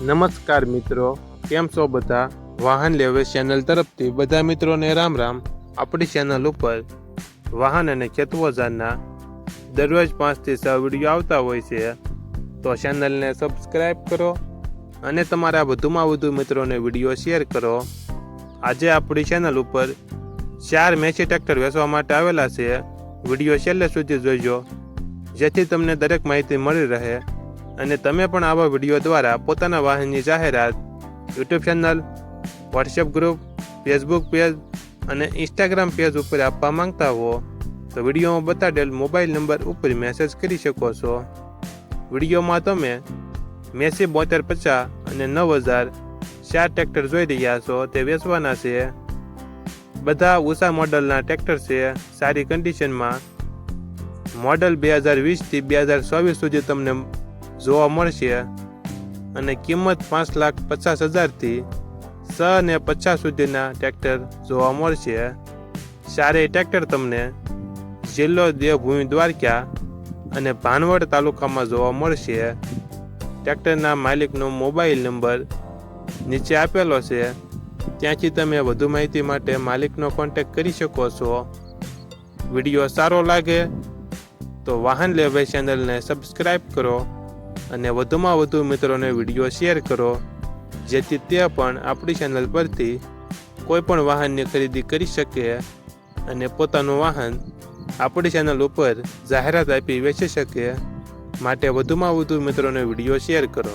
નમસ્કાર મિત્રો, કેમ છો બધા? વાહન લેવે ચેનલ તરફથી બધા મિત્રોને રામ રામ. આપણી ચેનલ ઉપર વાહન અને ખેતવોજાના દરરોજ પાંચથી છ વીડિયો આવતા હોય છે, તો ચેનલને સબસ્ક્રાઈબ કરો અને તમારા વધુમાં વધુ મિત્રોને વીડિયો શેર કરો. આજે આપણી ચેનલ ઉપર ચાર મેસી ટ્રેક્ટર વેચવા માટે આવેલા છે. વીડિયો છેલ્લે સુધી જોઈજો જેથી તમને દરેક માહિતી મળી રહે. અને તમે પણ આવા વીડિયો દ્વારા પોતાના વાહનની જાહેરાત, YouTube channel WhatsApp group Facebook page અને ઇન્સ્ટાગ્રામ પેજ ઉપર આપવા માંગતા હો, તો વિડીયોમાં બતાડેલ મોબાઈલ નંબર ઉપર મેસેજ કરી શકો છો. વિડીયોમાં તમે મેસી બોતેર પચાસ અને નવ હજાર ચાર ટ્રેક્ટર જોઈ રહ્યા છો, તે વેચવાના છે. બધા ઉષા મોડલના ટ્રેક્ટર છે, સારી કન્ડિશનમાં મોડલ બે હજાર વીસથી બે હજાર ચોવીસ સુધી તમને જોવા મળશે અને કિંમત પાંચ લાખ પચાસ હજારથી છ ને પચાસ સુધીના ટ્રેક્ટર જોવા મળશે. સારે ટ્રેક્ટર તમને જિલ્લો દેવભૂમિ દ્વારકા અને ભાનવડ તાલુકામાં જોવા મળશે. ટ્રેક્ટરના માલિકનો મોબાઈલ નંબર નીચે આપેલો છે. ત્યાંથી તમે વધુ માહિતી માટે માલિકનો કોન્ટેક્ટ કરી શકો છો. વીડિયો સારો લાગે તો વાહન લેવાય ચેનલને સબસ્ક્રાઈબ કરો. અને વધુમાં વધુ મિત્રોને વીડિયો શેર કરો, જેથી તે પણ આપણી ચેનલ પરથી કોઈપણ વાહનની ખરીદી કરી શકે અને પોતાનું વાહન આપણી ચેનલ ઉપર જાહેરાત આપી વેચી શકે. માટે વધુમાં વધુ મિત્રોને વીડિયો શેર કરો.